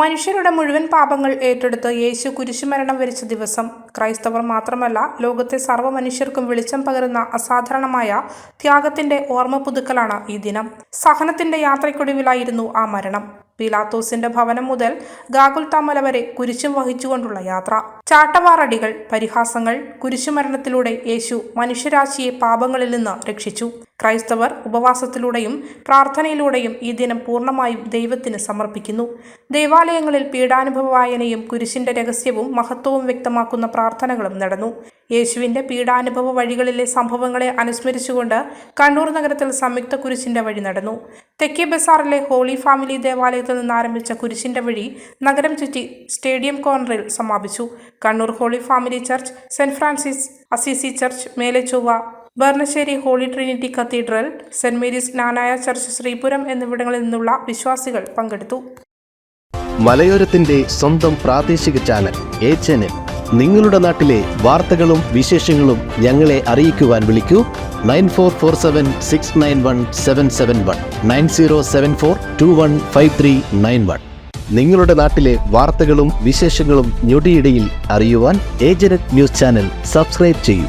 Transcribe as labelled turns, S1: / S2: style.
S1: മനുഷ്യരുടെ മുഴുവൻ പാപങ്ങൾ ഏറ്റെടുത്ത് യേശു കുരിശുമരണം വരിച്ച ദിവസം ക്രൈസ്തവർ മാത്രമല്ല ലോകത്തെ സർവ മനുഷ്യർക്കും വെളിച്ചം പകരുന്ന അസാധാരണമായ ത്യാഗത്തിന്റെ ഓർമ്മ പുതുക്കലാണ് ഈ ദിനം. സഹനത്തിന്റെ യാത്രയ്ക്കൊടുവിലായിരുന്നു ആ മരണം. പീലാത്തോസിന്റെ ഭവനം മുതൽ ഗാഗുൽത്താമല വരെ കുരിശും വഹിച്ചുകൊണ്ടുള്ള യാത്ര. ചാട്ടവാറടികൾ പരിഹാസങ്ങൾ കുരിശുമരണത്തിലൂടെ യേശു മനുഷ്യരാശിയെ പാപങ്ങളിൽ നിന്ന് രക്ഷിച്ചു. ക്രൈസ്തവർ ഉപവാസത്തിലൂടെയും പ്രാർത്ഥനയിലൂടെയും ഈ ദിനം പൂർണമായും ദൈവത്തിന് സമർപ്പിക്കുന്നു. ദേവാലയങ്ങളിൽ പീഡാനുഭവ വായനയും കുരിശിന്റെ രഹസ്യവും മഹത്വവും വ്യക്തമാക്കുന്ന പ്രാർത്ഥനകളും നടന്നു. യേശുവിന്റെ പീഡാനുഭവ വഴികളിലെ സംഭവങ്ങളെ അനുസ്മരിച്ചുകൊണ്ട് കണ്ണൂർ നഗരത്തിൽ സംയുക്ത കുരിശിന്റെ വഴി നടന്നു. തെക്കേ ബസാറിലെ ഹോളി ഫാമിലി ദേവാലയത്തിൽ നിന്ന് ആരംഭിച്ച കുരിശിന്റെ വഴി നഗരം ചുറ്റി സ്റ്റേഡിയം കോർണറിൽ സമാപിച്ചു. Kannur Holy Family Church Saint Francis Assisi Church Melechovva Burnassery Holy Trinity Cathedral Saint Mary's Knanaya Church Sreepuram എന്നിവിടങ്ങളിൽ നിന്നുള്ള വിശ്വാസികൾ പങ്കെടുത്തു.
S2: മലയോരത്തിന്റെ സ്വന്തം പ്രാദേശിക ചാനൽ എ ചാനൽ. നിങ്ങളുടെ നാട്ടിലെ വാർത്തകളും വിശേഷങ്ങളും ഞങ്ങളെ അറിയിക്കുവാൻ വിളിക്കൂ. Nine four four seven six nine one seven seven one nine zero seven four two one five three nine one. നിങ്ങളുടെ നാട്ടിലെ വാർത്തകളും വിശേഷങ്ങളും ഞൊടിയിടയിൽ അറിയുവാൻ ഏജനറ്റ് ന്യൂസ് ചാനൽ സബ്സ്ക്രൈബ് ചെയ്യൂ.